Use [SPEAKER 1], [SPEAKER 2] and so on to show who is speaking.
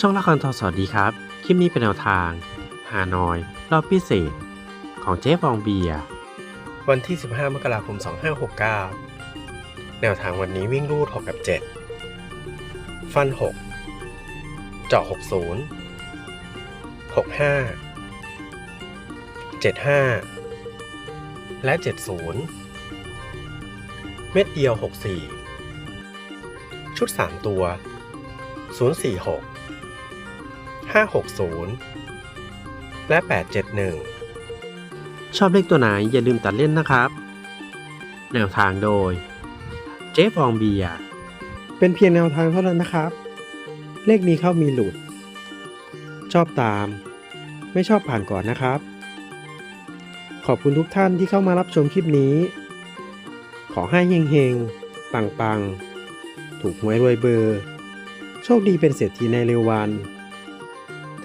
[SPEAKER 1] ช่องละครทอสวัสดีครับ คลิปนี้เป็นแนวทาง ฮานอย รอบพิเศษ ของเจ๊ฟองเบีย วันที่ 15 มกราคม 2569 แนวทางวันนี้วิ่งรูด 6 กับ 7 ฟัน 6 เจาะ 60 65 75 และ 70 เม็ดเดียว 64 ชุด 3 ตัว046 560 และ 871 ชอบเลขตัวไหนอย่าลืมตัดเล่นนะครับ แนวทางโดย เจ๊ฟองเบียร์เป็นเพียงแนวทางเท่านั้นนะครับ เลขมีเข้ามีหลุด ชอบตาม ไม่ชอบผ่านก่อนนะครับ ขอบคุณทุกท่านที่เข้ามารับชมคลิปนี้ ขอให้เฮงๆ ปังๆ ถูกหวยรวยเบอร์ โชคดีเป็นเศรษฐีในเร็ววัน